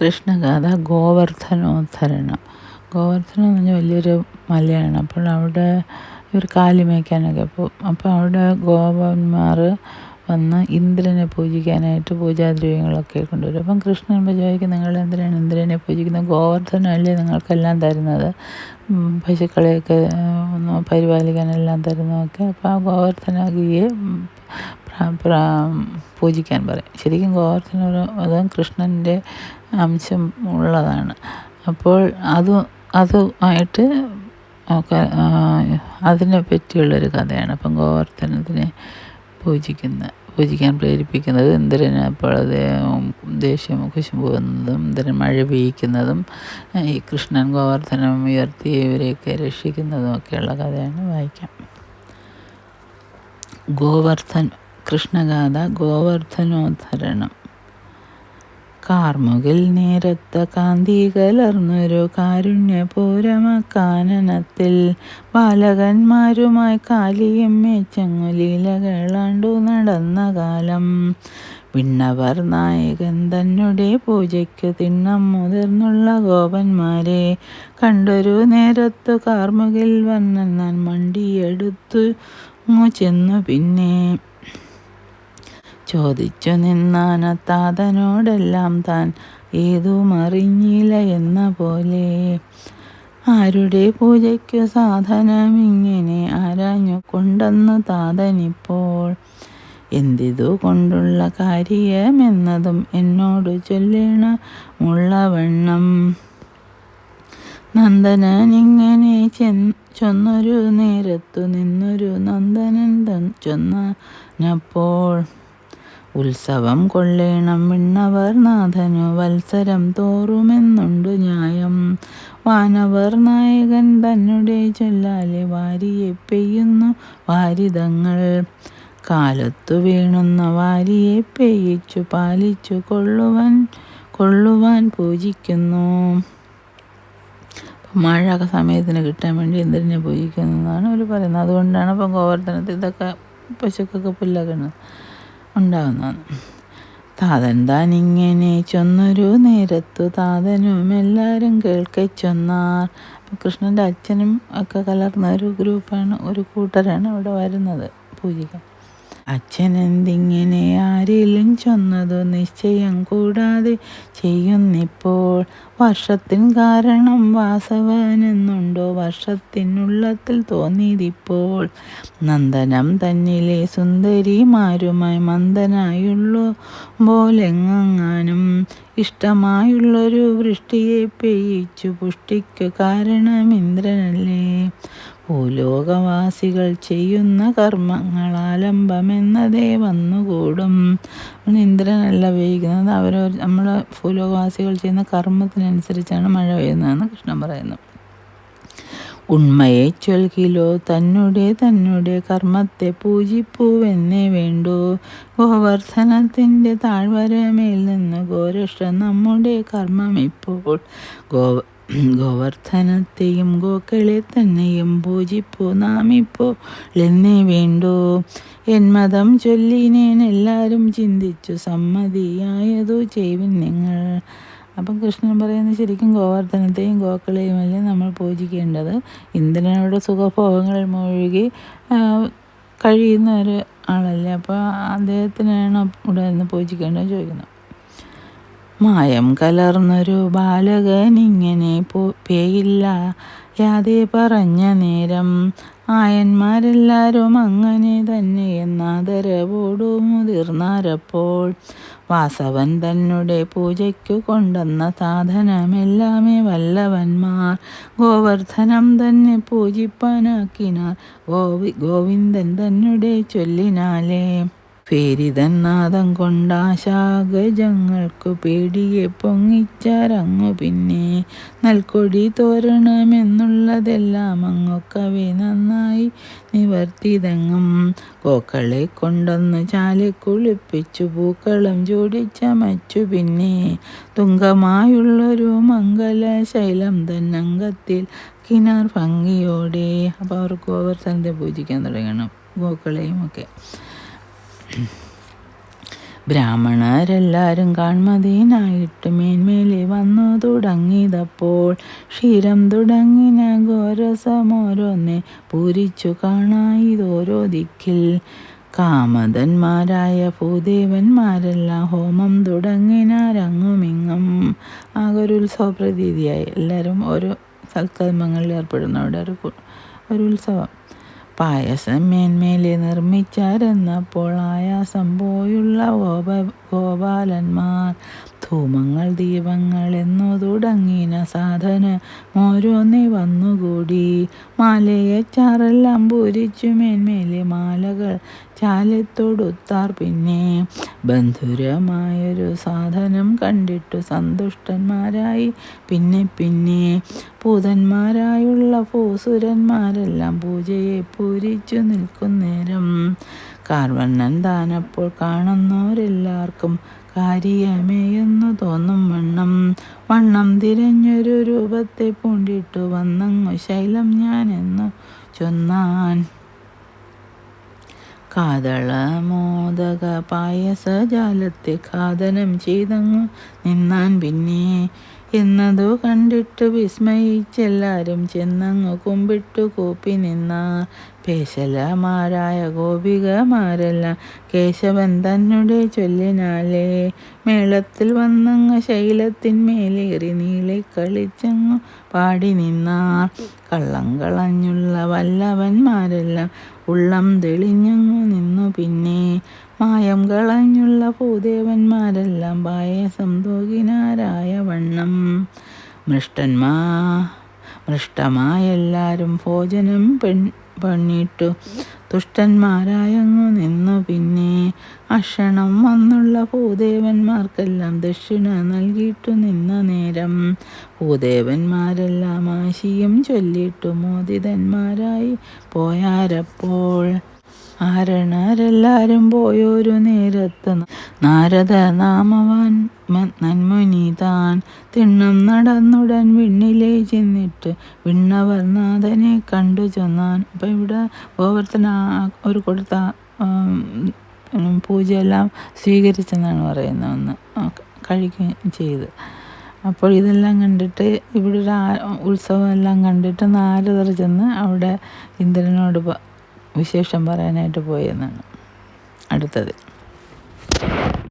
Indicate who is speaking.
Speaker 1: കൃഷ്ണഗാഥ ഗോവർദ്ധനോദ്ധരണം. ഗോവർദ്ധനം എന്ന് പറഞ്ഞാൽ വലിയൊരു മലയാണ്. അപ്പോൾ അവിടെ ഇവർ കാലി മേയ്ക്കാനൊക്കെ പോകും അപ്പോൾ അവിടെ ഗോപന്മാർ വന്ന് ഇന്ദ്രനെ പൂജിക്കാനായിട്ട് പൂജാദ്രവ്യങ്ങളൊക്കെ കൊണ്ടുവരും. അപ്പം കൃഷ്ണൻ ചോദിക്കും നിങ്ങൾ എന്തിനാണ് ഇന്ദ്രനെ പൂജിക്കുന്നത്? ഗോവർദ്ധനല്ലേ നിങ്ങൾക്കെല്ലാം തരുന്നത്? പശുക്കളെയൊക്കെ പരിപാലിക്കാനെല്ലാം തരുന്നതൊക്കെ. അപ്പോൾ ആ പ്ര- പൂജിക്കാൻ പറയും. ശരിക്കും ഗോവർദ്ധന ഒരു അത് കൃഷ്ണന്റെ അംശം ഉള്ളതാണ്. അപ്പോൾ അത് അതുമായിട്ട് അതിനെ പറ്റിയുള്ളൊരു കഥയാണ് അപ്പം ഗോവർദ്ധനത്തിനെ പൂജിക്കുന്ന പൂജിക്കാൻ പ്രേരിപ്പിക്കുന്നത്. ഇന്ദ്രന് അപ്പോൾ ദേഷ്യം കുശുമ്പ് വന്നതും ഇന്ദ്രൻ മഴ പെയ്യിക്കുന്നതും ഈ കൃഷ്ണൻ ഗോവർദ്ധനം ഉയർത്തി ഇവരെയൊക്കെ രക്ഷിക്കുന്നതും ഒക്കെയുള്ള കഥയാണ് വായിക്കാം. ഗോവർദ്ധൻ കൃഷ്ണഗാഥ ഗോവർദ്ധനോദ്ധരണം. കാർമുകിൽ നേരത്ത കാന്തി കലർന്നൊരു കാരുണ്യ പൂരമക്കാനനത്തിൽ ബാലകന്മാരുമായി കാലിയും മേച്ചങ്ങുലീലകളാണ്ടു നടന്ന കാലം. വിണ്ണവർ നായകൻ തന്നെ പൂജയ്ക്ക് തിണ്ണം മുതിർന്നുള്ള ഗോപന്മാരെ കണ്ടൊരു നേരത്തു കാർമുകിൽ വന്നെന്നാൻ മണ്ടിയെടുത്തു ചെന്നു പിന്നെ. ചോദിച്ചു നിന്നാന താതനോടെല്ലാം താൻ ഏതും അറിഞ്ഞില്ല എന്ന പോലെ. ആരുടെ പൂജയ്ക്കു സാധനം ഇങ്ങനെ ആരാഞ്ഞു കൊണ്ടെന്നു താതനിപ്പോൾ? എന്തിതു കൊണ്ടുള്ള കാര്യമെന്നതും എന്നോട് ചൊല്ലണമുള്ളവണ്ണം നന്ദനനിങ്ങനെ ചെ ചൊന്നൊരു നേരത്തു നിന്നൊരു നന്ദനൻ ചൊന്നപ്പോൾ ഉത്സവം കൊള്ളേണം വിണ്ണവർ നാഥനു വത്സരം തോറുമെന്നുണ്ടു ന്യായം. വാനവർ നായകൻ തന്നെ ചൊല്ലാലെ വാരിയെ പെയ്യുന്നു വാരിതങ്ങൾ. കാലത്തു വീണുന്ന വാരിയെ പെയ്യിച്ചു പാലിച്ചു കൊള്ളുവാൻ കൊള്ളുവാൻ പൂജിക്കുന്നു. മഴ സമയത്തിന് കിട്ടാൻ വേണ്ടി ഇന്ദ്രനെ എന്നാണ് അവർ പറയുന്നത്. അതുകൊണ്ടാണ് ഇപ്പം ഗോവർദ്ധനത്തിൽ ഇതൊക്കെ പശുക്കൊക്കെ പുല്ലൊക്കെ ഉണ്ട് ഉണ്ടാകുന്നതാണ്. താതൻ താൻ ഇങ്ങനെ ചൊന്നൊരു നേരത്തു താതനും എല്ലാവരും കേൾക്കെ കൃഷ്ണന്റെ അച്ഛനും ഒക്കെ കലർന്ന ഒരു ഗ്രൂപ്പാണ് ഒരു കൂട്ടരാണ് അവിടെ വരുന്നത് പൂജിക്കാൻ അച്ഛൻ എന്തിങ്ങനെ ആരിലും ചൊന്നതു നിശ്ചയം കൂടാതെ ചെയ്യുന്നിപ്പോൾ. വർഷത്തിൻ കാരണം വാസവനെന്നുണ്ടോ? വർഷത്തിനുള്ളത്തിൽ തോന്നിയതിപ്പോൾ. നന്ദനം തന്നിലെ സുന്ദരിമാരുമായി മന്ദനായുള്ളു? പോലെങ്ങാനും ഇഷ്ടമായുള്ളൊരു വൃഷ്ടിയെ പെയ്യിച്ചു പുഷ്ടിക്കു കാരണം ഇന്ദ്രനല്ലേ ഭൂലോകവാസികൾ ചെയ്യുന്ന കർമ്മങ്ങൾ ആലംബമെന്നതേ വന്നുകൂടും. ഇന്ദ്രനല്ല പെയ്യുന്നത് അവർ നമ്മൾ ഭൂലോകവാസികൾ ചെയ്യുന്ന കർമ്മത്തിനനുസരിച്ചാണ് മഴ പെയ്യുന്നതെന്ന് കൃഷ്ണൻ പറയുന്നു. ഉണ്മയെ ചൊൽകിലോ തന്നെ തന്നെ കർമ്മത്തെ പൂജിപ്പൂവെന്നേ വേണ്ടു. ഗോവർദ്ധനത്തിന്റെ താഴ്വരമേൽ നിന്ന് ഗോരക്ഷ നമ്മുടെ കർമ്മം ഇപ്പോൾ ഗോ ഗോവർദ്ധനത്തെയും ഗോക്കളെ തന്നെയും പൂജിപ്പോ നാം ഇപ്പോൾ എന്നേ എൻ എന്മതം ചൊല്ലിനേൻ എല്ലാവരും ചിന്തിച്ചു സമ്മതിയായതു ചെയ്വിൻ നിങ്ങൾ. അപ്പം കൃഷ്ണൻ പറയുന്നത് ശരിക്കും ഗോവർദ്ധനത്തെയും ഗോക്കളെയും അല്ലേ നമ്മൾ പൂജിക്കേണ്ടത്? ഇന്ദ്രനോട് സുഖഭോഗങ്ങൾ മുഴുകി കഴിയുന്ന ഒരു ആളല്ലേ. അപ്പോൾ അദ്ദേഹത്തിനാണ് ഇവിടെ നിന്ന് പൂജിക്കേണ്ടത് ചോദിക്കുന്നത് മായം കലർന്നൊരു ബാലകൻ ഇങ്ങനെ പോ പേയില്ല യാതെ പറഞ്ഞ നേരം ആയന്മാരെല്ലാരും അങ്ങനെ തന്നെ എന്നാദരവോടു മുതിർന്നാരപ്പോൾ. വാസവൻ തന്നെ പൂജയ്ക്കു കൊണ്ടെന്ന സാധനമെല്ലാമേ വല്ലവന്മാർ ഗോവർദ്ധനം തന്നെ പൂജിപ്പാനാക്കിനാർ. ഗോവി ഗോവിന്ദൻ തന്നെ ചൊല്ലിനാലേ പേരിതൻ നാദം കൊണ്ടാശാഗജങ്ങൾക്കു പേടിയെ പൊങ്ങിച്ചരങ്ങു പിന്നെ. നൽകൊടി തോരണമെന്നുള്ളതെല്ലാം അങ്ങൊക്കവി നന്നായി നിവർത്തിതങ്ങും. കോക്കളെ കൊണ്ടൊന്ന് ചാലെ കുളിപ്പിച്ചു പൂക്കളം ചൂടിച്ചമച്ചു പിന്നെ. തുങ്കമായുള്ളൊരു മംഗല ശൈലം തന്നംഗത്തിൽ കിനാർ ഭംഗിയോടെ അപ്പോൾ അവർ ഗോവർദ്ധനത്തെ പൂജിക്കാൻ തുടങ്ങണം ഗോക്കളെയും ഒക്കെ ബ്രാഹ്മണരെല്ലാരും കാൺമതിനായിട്ട് മേന്മേലെ തുടങ്ങിയതപ്പോൾ ക്ഷീരം തുടങ്ങിന ഘോരസമോരോന്നെ പൂരിച്ചു കാണായിതോരോ ദിക്കിൽ. കാമതന്മാരായ ഭൂദേവന്മാരെല്ലാം ഹോമം തുടങ്ങിനാരങ്ങുമിങ്ങും. ആകെ ഒരു ഉത്സവ പ്രതീതിയായി എല്ലാവരും ഓരോ സൽക്കർമ്മങ്ങളിൽ ഏർപ്പെടുന്നവരുടെ ഒരു ഒരു ഉത്സവം. പായസം മേന്മേലെ നിർമ്മിച്ചാരെന്നപ്പോൾ ആയാസം പോയുള്ള ഗോപ ഗോപാലന്മാർ. ധൂമങ്ങൾ ദീപങ്ങൾ എന്നു തുടങ്ങിന സാധന ഓരോന്നേ വന്നുകൂടി. മാലയച്ചാറെല്ലാം പൂരിച്ചു മേന്മേലെ മാലകൾ ചാലത്തൊടുത്താർ പിന്നെ. ബന്ധുരമായൊരു സാധനം കണ്ടിട്ടു സന്തുഷ്ടന്മാരായി പിന്നെ പിന്നെ. പൂതന്മാരായുള്ള പൂസുരന്മാരെല്ലാം പൂജയെ പൂരിച്ചു നിൽക്കുന്നേരം കാർവണ്ണൻ താനപ്പോൾ കാണുന്നവരെല്ലാവർക്കും കാര്യമേയെന്നു തോന്നും വണ്ണം. വണ്ണം തിരഞ്ഞൊരു രൂപത്തെ പൂണ്ടിട്ടു വന്നങ്ങു ശൈലം ഞാൻ ഞാനെന്നു ചൊന്നാൻ. കാതള മോദക പായസജാലത്തെ ഖാദനം ചെയ്തങ്ങു നിന്നാൻ പിന്നെ എന്നതു കണ്ടിട്ട് വിസ്മയിച്ചെല്ലാരും ചെന്നങ്ങു കുമ്പിട്ടു കൂപ്പി നിന്നാർ പേശലമാരായ ഗോപികമാരെല്ലാം. കേശവൻ തന്നുടെ ചൊല്ലിനാലേ മേളത്തിൽ വന്നങ്ങ് ശൈലത്തിന്മേലേറി നീളെ കളിച്ചങ്ങു പാടി നിന്നാർ കള്ളം കളഞ്ഞുള്ള വല്ലവന്മാരെല്ലാം. ഉള്ളം തെളിഞ്ഞങ്ങു നിന്നു പിന്നെ മായം കളഞ്ഞുള്ള ഭൂദേവന്മാരെല്ലാം. പായസം തൂകിനാരായ വണ്ണം മൃഷ്ടന്മാ മൃഷ്ടമായെല്ലാരും ഭോജനം പെൺ പണിയിട്ടു. ദുഷ്ടന്മാരായങ്ങു നിന്നു പിന്നെ അക്ഷണം വന്നുള്ള ഭൂദേവന്മാർക്കെല്ലാം ദക്ഷിണ നൽകിയിട്ടു നിന്ന നേരം. ഭൂദേവന്മാരെല്ലാം ആശിയും ചൊല്ലിയിട്ടു മോദിതന്മാരായി പോയാരപ്പോൾ ആരണരെല്ലാരും പോയൊരു നേരത്ത് നാരദ നാമവാൻ നന്മുനി താൻ തിണ്ണം നടന്നുടൻ വിണ്ണിലേ ചെന്നിട്ട് വിണ്ണവർ നാഥനെ കണ്ടു ചെന്നാൻ. അപ്പം ഇവിടെ ഗോവർദ്ധന ഒരു കൊടുത്ത പൂജയെല്ലാം സ്വീകരിച്ചെന്നാണ് പറയുന്നത് ഒന്ന് കഴിക്കുകയും ചെയ്ത്. അപ്പോൾ ഇതെല്ലാം കണ്ടിട്ട് ഇവിടെ ഒരു ഉത്സവം എല്ലാം കണ്ടിട്ട് നാരദർ ചെന്ന് അവിടെ ഇന്ദ്രനോട് വിശേഷം പറയാനായിട്ട് പോയെന്നാണ് അടുത്തത്.